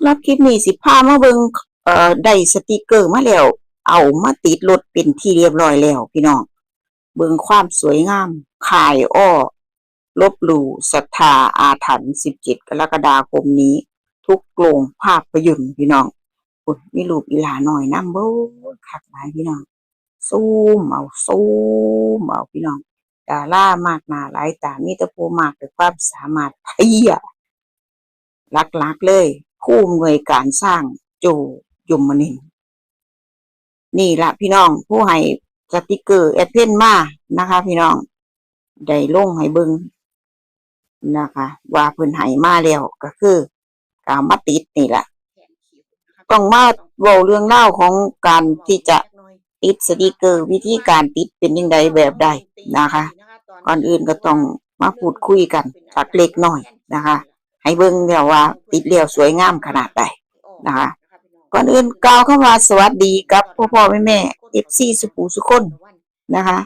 สำหรับคลิปนี้สิพามาเบิงเอ่อได้สติกเกอร์มาแล้ว เอามาติดรถเป็นที่เรียบร้อยแล้ว พี่น้องเบิ่งความสวยงามขายอ้อ ลบหลู่ศรัทธาอาถรรพ์17 กรกฎาคมนี้ ทุกโรงภาพยนตร์พี่น้องอุ๊ยมีรูปอีหลาหน่อยน้ำโบ้คักหลายพี่น้องซูมเอาซูมเอาพี่น้องดารามากหนาหลายตามีตะผู้มากด้วยความสามารถเพียหลักๆเลย ผู้อำนวยการสร้างโจยมนินนี่ละพี่น้องผู้ให้สติกเกอร์แอดเพนมานะคะ พี่น้องได้ลงให้เบิงนะคะ ว่าเพิ่นให้มาแล้วก็คือกามาติดนี่แหละต้องมาเว้าเรื่องเล่าของการที่จะติดสติกเกอร์วิธีการติดเป็นยังไงแบบใดนะคะ ก่อนอื่นก็ต้องมาพูดคุยกันสักเล็กน้อยนะคะ ให้เบิ่งแล้วว่า ติดแล้วสวยงามขนาดใดนะคะก่อนอื่นกล่าวคำว่าสวัสดีกับพ่อพ่อแม่แม่เอฟซีสุปูสุคนนะคะ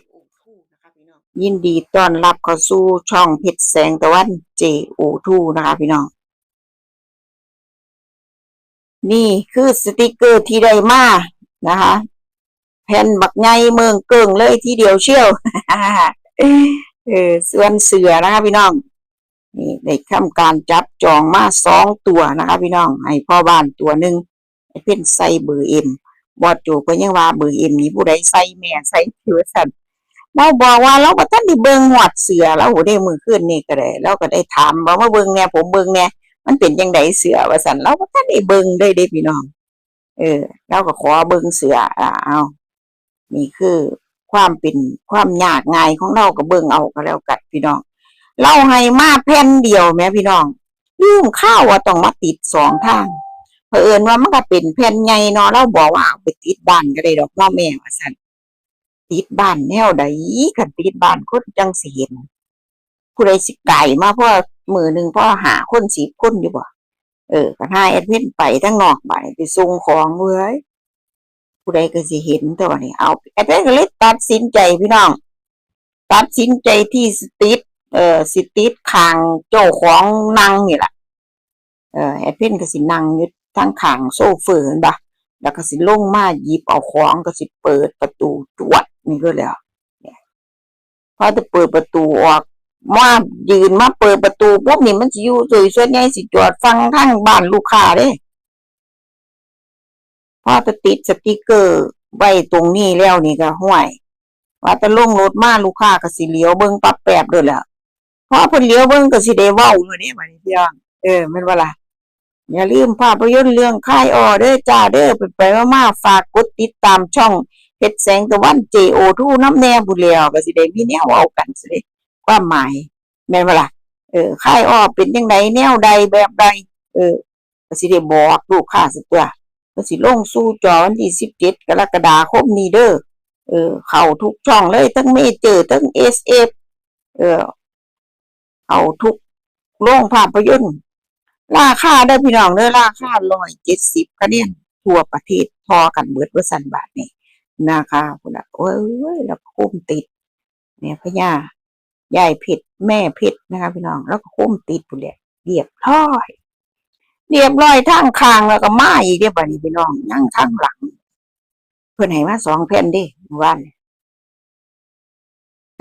ยินดีต้อนรับเข้าสู่ช่องเพชรแสงตะวัน JO2 นะคะพี่น้อง นี่คือสติกเกอร์ที่ได้มานะคะแผ่นบักไงเมืองเกิงเลยทีเดียวเชี่ยวเออส่วนเสือนะคะพี่น้อง นี่ได้ทำการจับจองมาสองตัวนะคะพี่น้องให้พ่อบ้านตัวหนึ่งเป็นใส่เบอร์เอ็มบอดจูก็ยังว่าเบอร์เอ็มนี้ผู้ใดใส่แม่ใส่ผิวสันเราบอกว่าเราก็ท่านได้เบิงหอดเสือแล้วโหได้มือขึ้นนี่ก็ได้เราก็ได้ถามบอกว่าเบิงเนี่ยผมเบิงเนี่ยมันเป็นยังไงเสือว่าสันเราก็ท่านได้เบิงได้เด้พี่น้อง เออเราก็ขอเบิงเสืออ่าเอานี่คือความเป็นความยากง่ายของเราก็เบิงเอาก็แล้วกันพี่น้อง เราให้มาแผ่นเดียวแม่พี่น้องลืมข้าวว่าต้องมาติดสองทางเผอิญว่ามันก็เป็นแผ่นใหญ่เนาะเราบอกว่าเอาไปติดบ้านก็ได้ดอกเน้อแม่ว่าซั่นติดบ้านแนวใดคันติดบ้านคนจังสิเห็นผู้ใดสิไก่มาเพราะมือหนึ่งพ่อหาคนสิบคนอยู่บ่เออก็ให้แอดมินไปทั้งนอกไปไปส่งของเว้ยผู้ใดก็สิเห็นตัวนี้เอาแอดมินก็เลยตัดสินใจพี่น้อง ตัดสินใจที่สติด เออสิติดคางเจ้าของนั่งนี่แหละเออแอดเพนก็สินั่งยู่ทั้งขางโซเฟอร์นั่นปะแล้วก็สิลงมาหยิบเอาของก็สิเปิดประตูจวดนี่ก็แล้วเนี่ยพอจะเปิดประตูออกมายืนมาเปิดประตูปุ๊บนี่มันสิอยู่สวยสวนใหญ่สิจอดฟังทางบ้านลูกค้าเด้พอจะติดสติกเกอร์ไว้ตรงนี้แล้วนี่ก็ห่วยว่าจะลงรถมาลูกค้าก็สิเลี้ยวเบิ่งปับแปบด้วยแหละ พอเพิ่นเลี้ยวเบิ่งก็สิได้เว้าอยู่นี่บัดนี้พี่น้องเออแม่นบ่ล่ะอย่าลืมภาพยนตร์เรื่องค่ายออเด้อจ้าเด้อไปไปมาๆฝากกดติดตามช่องเพชรแสงตะวัน JO2 น้ำแน่บุญแล้วก็สิได้มีแนวเว้ากันสิได้ความหมายแม่นบ่ล่ะเออค่ายออเป็นจังไดแนวใดแบบใดเออก็สิได้บอกลูกค้าสิตัวก็สิลงสู่จอวันที่17กรกฎาคมนี้เด้อเออเข้าทุกช่องเลยทั้งเมเจอร์ทั้ง SF เออ เอาทุกโรงภาพยนตร์ราคาได้พี่น้องเด้อราคาร้อยเจ็ดสิบคะแนนทั่วประเทศพอกันเบิดเบอร์สันบาทนี่นะคะคุณละโอ้ยแล้วคุ้มติด เนี่ยพญายายเพชรแม่เพชรนะคะพี่น้องแล้วก็คุ้มติดปุ่นแหละเรียบร้อยเรียบร้อยทั้งคางแล้วก็มาอีกเรียบร้อยพี่น้องนั่งทั้งหลัง เพิ่อนให้มาสองแผ่นดิวาน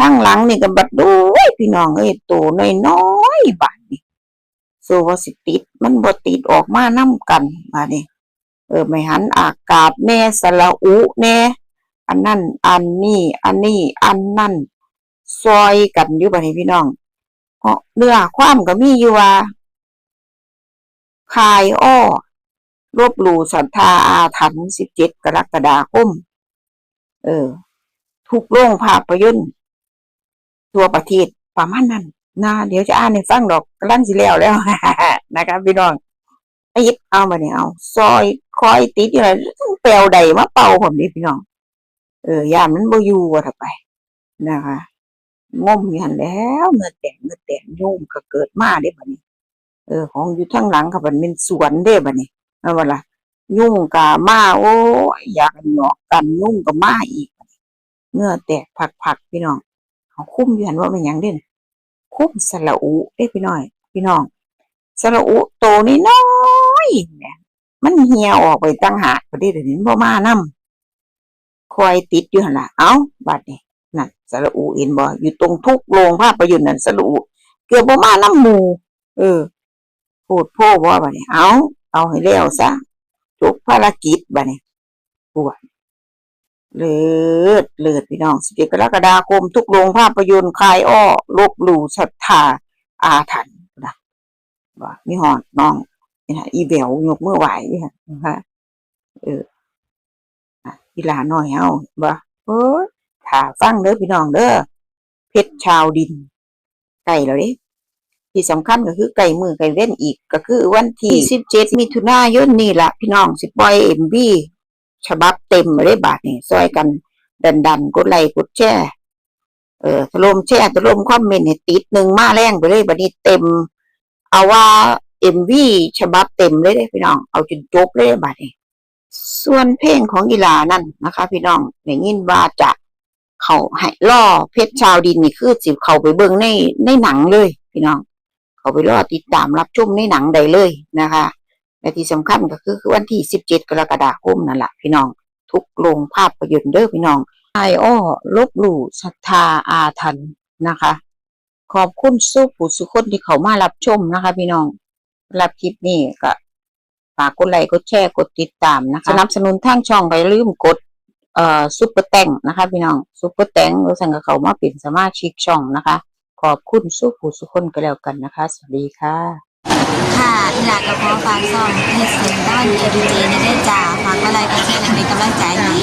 ข้างหลังนี่ก็บัดดูเว้ยพี่น้องเอ้ยตัวน้อยๆบาดนี่โซว่าสิติด มันบ่ติดออกมานํกันบาดนี่เออไม่หันอากาศแน่สระอุแน่อันนั่นอันนี้อันนี้อันนั่นซอยกันอยู่บาดนี้พี่น้องเพราะเนื้อความก็มีอยู่ว่าคายอ้อลบหลู่ศรัทธาอาถรรพ์สิบเจ็ดกรกฎาคม เออ ทุกโรงภาพยนตร์ ทั่วประเทศประมาณนั้นนะเดี๋ยวจะอ่านให้ฟังดอกกำลังสิแล้วแล้วนะครับพี่น้องไอ้ยิบเอามาเนี่ยเอาซอยคอยติดอยู่เลยต้องแปลวใดมาเป่าผมดิพี่น้อง เออย่านมันบ่อยู่ว่าถ้าไป นะคะงมอยู่หันแล้วเงือแตกเงือแตกยุ่งก็เกิดมาได้บัดนี้ เออ ของอยู่ทั้งหลังค่ะมันเป็นสวนเด้บัดนี้เอาว่าล่ะยุ่งกะมาโอ้ยอยากหยอกกันยุ่งกับมาอีกเงื่อแตกผักๆพี่น้อง เขาคุ้มอยู่หันว่าเป็นยังเด่นคุ้มสระอุเอ้พี่น้อย พี่น้องสระอุโตนี่น้อยเนี่ยมันเหี่ยวออกไปตั้งหากพอดีเดี๋ยวนี้มันบ่มานํคอยติดอยู่หันละเอ้าบัดนี้นั่นสระอูเห็นบ่อยู่ตรงทุกโรงภาพยนตร์นั่นสระอูเกือบบ่มานํหมู่เออพูดพ่บ่าบัดนี้เอาเอาให้แล้วซะจบภารกิจบัดนี้ปวด เลิศเลิศพี่น้องสิบเอ็ดกรกฎาคม ทุกโรงภาพยนตร์คลายอ้อลบหลู่ศรัทธาอาถรรพ์นะว่ามีหอดน้องนี่ฮะอีเบลยกเมื่อไหวนี่ฮะคะเอออะอีหลาน้อยเฮาบ่เอ้ยถ้าฟังเด้อพี่น้องเด้อเพชรชาวดินไก่แล้วด้ที่สำคัญก็คือไก่มือไก่เว้นอีกก็คือวันที่สิบเจ็ดมิถุนายนนี่แหละพี่น้องสิปล่อยเอ็มบี ฉบับเต็มมาได้บาทนี่ซอยกัน ดันดันๆกดไลค์กดแชร์เออถล่มแชร์ถล่มคอมเมนต์ให้ติดหนึ่งมาแรงไปเลยบัดนี้เต็ม เอาว่าเอ็มวีฉบับเต็มเลยเด้พี่น้อง เอาจนจบเลยบาดนี้ส่วนเพลงของอีลานั่นนะคะ พี่น้องได้ยินว่าจะเขาให้ล่อเพชรชาวดินนี่คือสิเขาไปเบิ่งในในหนังเลย พี่น้อง เขาไปรอติดตามรับชมในหนังได้เลยนะคะ และที่สำคัญก็คือคือวันที่ 17 กรกฎาคมนั่นแหละพี่น้อง ทุกโรงภาพยนตร์เด้อพี่น้องไออ้อลบหลู่ศรัทธาอาทันนะคะ ขอบคุณสู้ผู้สุคนที่เขามารับชมนะคะ พี่น้องรับคลิปนี้ก็ฝากกดไลค์กดแชร์กดติดตามนะคะสนับสนุนทางช่องไปลืมกดเอ่อซุปเปอร์แตงนะคะพี่น้องซุปเปอร์แตงเรู้สังกับเขามาเป็นสมาชิกช่องนะคะ ขอบคุณสู้ผู้สุคนก็แล้วกันนะคะ สวัสดีค่ะ หลากระเพาะฟางซ่องให้เสียงด้านเอดีเจในได้จ่าฝากอะไรก็แชร์ในกำลังใจให้